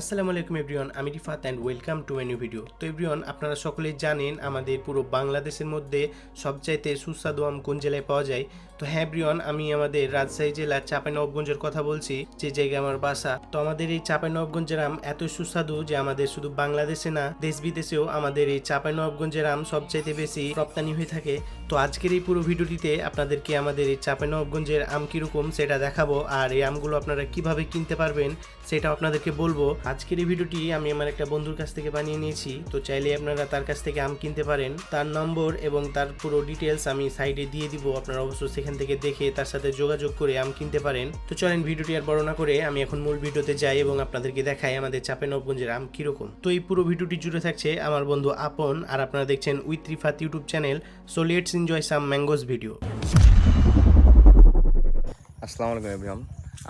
আসসালামু আলাইকুম এভরিওয়ান, আমি Rifat and welcome to a new video তো এভরিওয়ান, আপনারা সকলেই জানেন আমাদের পুরো বাংলাদেশের মধ্যে সবচাইতে সুস্বাদু আম কোন জেলায় পাওয়া যায়? তো হ্যাঁ এভরিওয়ান, আমি আমাদের রাজশাহী জেলার চাঁপাইনবাবগঞ্জের কথা বলছি, যে জায়গায় আমার বাসা। তো আমাদের এই চাঁপাইনবাবগঞ্জের আম এত সুস্বাদু যে আমাদের শুধু বাংলাদেশে না দেশ বিদেশেও আমাদের এই চাঁপাইনবাবগঞ্জের আম সবচাইতে বেশি রপ্তানি হয়ে থাকে। তো আজকের এই পুরো ভিডিওটিতে আপনাদেরকে আমাদের এই চাঁপাইনবাবগঞ্জের আম কীরকম সেটা দেখাবো, আর এই আমগুলো আপনারা কীভাবে কিনতে পারবেন সেটা আপনাদেরকে বলব। আজকের এই ভিডিওটি আমি আমার একটা বন্ধুর কাছ থেকে বানিয়ে নিয়েছি। তো চাইলে আপনারা তার কাছ থেকে আম কিনতে পারেন। তার নম্বর এবং তার পুরো ডিটেলস আমি সাইডে দিয়ে দিব। আপনারা অবশ্যই সেখান থেকে দেখে তার সাথে যোগাযোগ করে আম কিনতে পারেন। তো চলেন ভিডিওটি আর বড় না করে আমি এখন মূল ভিডিওতে যাই এবং আপনাদেরকে দেখাই আমাদের চাপে নবগঞ্জের আম কীরকম। তো এই পুরো ভিডিওটি জুড়ে থাকছে আমার বন্ধু আপন আর আপনারা দেখছেন with Rifat YouTube channel. So let's enjoy some mangoes video আসসালামু আলাইকুম এভরিওয়ান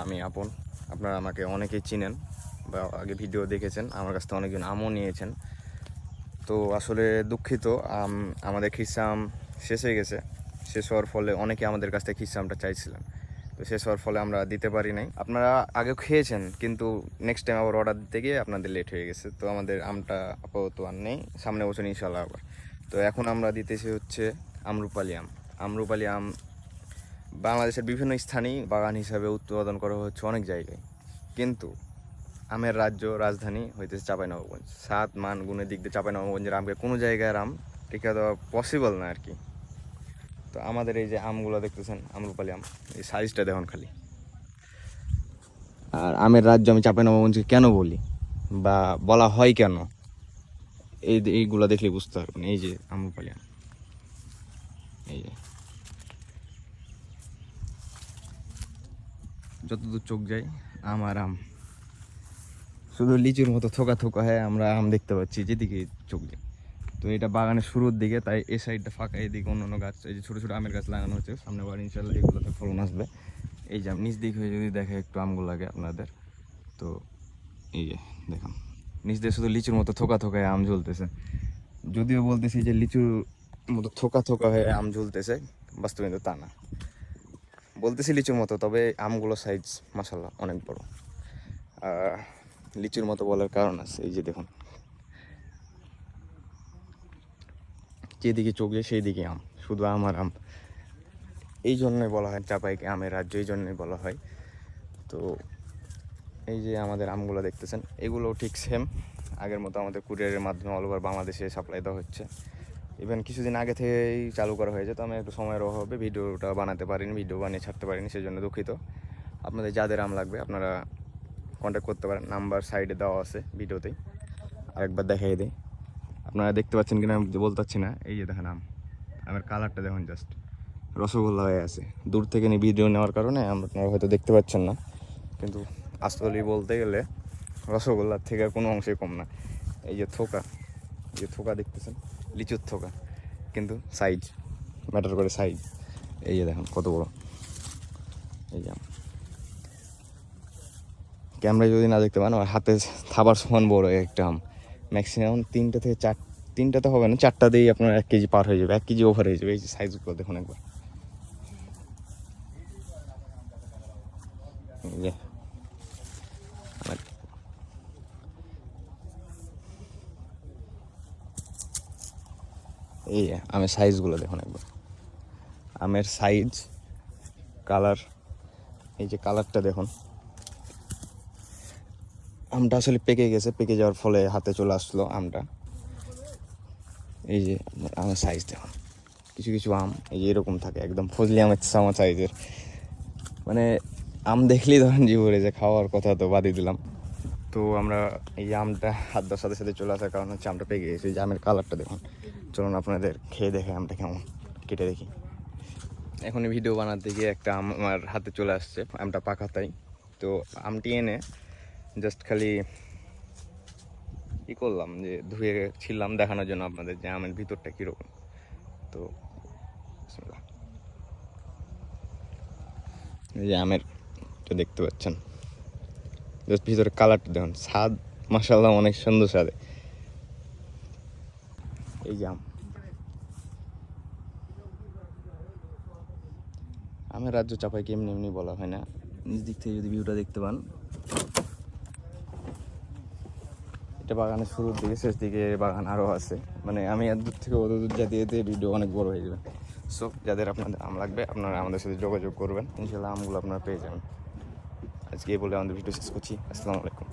আমি আপন। আপনারা আমাকে অনেকেই চিনেন। বা আগে ভিডিও দেখেছেন, আমার কাছ থেকে অনেকজন আমও নিয়েছেন। তো আসলে দুঃখিত, আম, আমাদের খিসা শেষ হয়ে গেছে। শেষ হওয়ার ফলে অনেকে আমাদের কাছ থেকে খিসা চাইছিলেন। তো শেষ হওয়ার ফলে আমরা দিতে পারি নাই। আপনারা আগে খেয়েছেন, কিন্তু নেক্সট টাইম আবার অর্ডার দিতে গিয়ে আপনাদের লেট হয়ে গেছে। তো আমাদের আমটা আপাতত আর নেই, সামনে বছর ইনশাল্লাহ আবার। তো এখন আমরা দিতেছি হচ্ছে আমরুপালি আম। আমরুপালি আম বাংলাদেশের বিভিন্ন স্থানেই বাগান হিসাবে উৎপাদন করা হচ্ছে অনেক জায়গায়। কিন্তু আমের রাজ্য রাজধানী হইতেছে চাঁপাইনবাবগঞ্জ। সাত মান গুণের দিক দিয়ে চাঁপাইনবাবগঞ্জের আমকে কোনো জায়গায় আম টিকা দেওয়া পসিবল না আর কি। তো আমাদের এই যে আমগুলো দেখতেছেন, আমরুপালি আম, এই সাইজটা দেখুন খালি। আর আমের রাজ্য আমি চাঁপাইনবাবগঞ্জকে কেন বলি? বা বলা হয় কেন? এই এইগুলো দেখলে বুঝতে পারবেন। এই যে আমরুপালি আম। এই যে। যতদূর চোখ যায় আম আর আম। শুধু লিচুর মতো থোকা থোকা হয়ে আমরা আম দেখতে পাচ্ছি, যেদিকে চোখ যায়। তো এটা বাগানের শুরুর দিকে, তাই এই সাইডটা ফাঁকা, এদিকে অন্য অন্য গাছ, এই যে ছোটো ছোটো আমের গাছ লাগানো হচ্ছে, সামনে বার ইনশাল্লাহ এগুলোতে ফলন আসবে। এই যে নিচ দিক হয়ে যদি দেখে একটু আমগুলো লাগে আপনাদের, তো এই যে দেখাম নিচ দিয়ে শুধু লিচুর মতো থোকা থোকা হয়ে আম ঝুলতেছে। যদিও বলতেছি যে লিচুর মতো থোকা থোকা হয়ে আম ঝুলতেছে, বাস্তবে কিন্তু তা না। বলতেছি লিচুর মতো, তবে আমগুলো সাইজ মাসাল্লাহ অনেক বড়। আর লিচুর মতো বলার কারণ আছে, এই যে দেখুন। যেদিকে চোখ যায় সেই দিকে আম, শুধু আম আর আম। এই জন্যই বলা হয় চাপাইকে আমের রাজ্য, এই জন্যই বলা হয়। তো এই যে আমাদের আমগুলো দেখতেছেন এগুলো ঠিক সেম আগের মতো আমাদের কুরিয়ারের মাধ্যমে অল ওভার বাংলাদেশে সাপ্লাই দেওয়া হচ্ছে। ইভেন কিছুদিন আগে থেকেই চালু করা হয়েছে, তো আমি একটু সময়ের অভাবে ভিডিওটা বানাতে পারিনি ভিডিও বানিয়ে ছাড়তে পারিনি সেই জন্য দুঃখিত। আপনাদের যাদের আম লাগবে, আপনারা কন্ট্যাক্ট করতে পারেন নাম্বার সাইডে দেওয়া আছে ভিডিওতেই। আরেকবার দেখাই দিই। আপনারা দেখতে পাচ্ছেন কিনা আমি বলতে পারছি না। এই যে দেখেন আম, আমের কালারটা দেখুন জাস্ট রসগোল্লা হয়ে আছে। দূর থেকে নিয়ে ভিডিও নেওয়ার কারণে আপনারা হয়তো দেখতে পাচ্ছেন না। কিন্তু আসলে বলতে গেলে রসগোল্লার থেকে কোনো অংশই কম না। এই যে থোকা, এই যে থোকা দেখতেছেন, লিচুর থোকা। কিন্তু সাইজ ম্যাটার করে সাইজ এই যে দেখুন কত বড়। এই যে। ক্যামেরায় যদি না দেখতে পান, আমার হাতে থাবার সমান বড় একটা আম। ম্যাক্সিমাম তিনটা থেকে চার তিনটাতে হবে না, চারটা দিয়েই আপনার এক কেজি পার হয়ে যাবে, এক কেজি ওভার হয়ে যাবে, এই যে সাইজগুলো দেখুন একবার। এই আমের সাইজগুলো দেখুন একবার। আমের সাইজ কালার এই যে কালারটা দেখুন। আমটা আসলে পেকে গেছে, পেকে যাওয়ার ফলে হাতে চলে আসলো আমটা। এই যে আমের সাইজ দেখুন। কিছু কিছু আম, এই যে এরকম থাকে, একদম ফজলি আমের সামা সাইজের মানে আম দেখলেই ধরেন জীবনে যে খাওয়ার কথা তো বাদই দিলাম। তো আমরা এই আমটা হাত দেওয়ার সাথে সাথে চলে আসার কারণ হচ্ছে আমটা পেকে গেছে। যে আমের কালারটা দেখুন। চলুন আপনাদের খেয়ে দেখে আমটা কেমন, কেটে দেখি। এখনই ভিডিও বানাতে গিয়ে একটা আম আমার হাতে চলে আসছে, আমটা পাকা তাই। তো আমটি এনে জাস্ট খালি ই করলাম যে ধুয়ে ছিলাম দেখানোর জন্য আপনাদের যে আমের ভিতরটা কীরকম। তো এই যে আমের দেখতে পাচ্ছেন। জাস্ট ভিতরে কালারটা দেখুন, স্বাদ মাসাল্লাহ অনেক সুন্দর স্বাদে। এই যে আম। আমের রাজ্য চাপাইকে এমনি এমনি বলা হয় না। নিজ দিক থেকে যদি ভিউটা দেখতে পান। এটা বাগানের শুরুর দিকে, শেষ দিকে বাগান আরও আছে। মানে আমি এত দূর থেকে অত দূর যেতে দিয়ে ভিডিও অনেক বড় হয়ে যাবে। সো যাদের আপনাদের আম লাগবে, আপনারা আমাদের সাথে যোগাযোগ করবেন। ইনশাল্লাহ আমগুলো আপনারা পেয়ে যাবেন। আজকে বলে আমাদের ভিডিও শেষ করছি। আসসালামু আলাইকুম।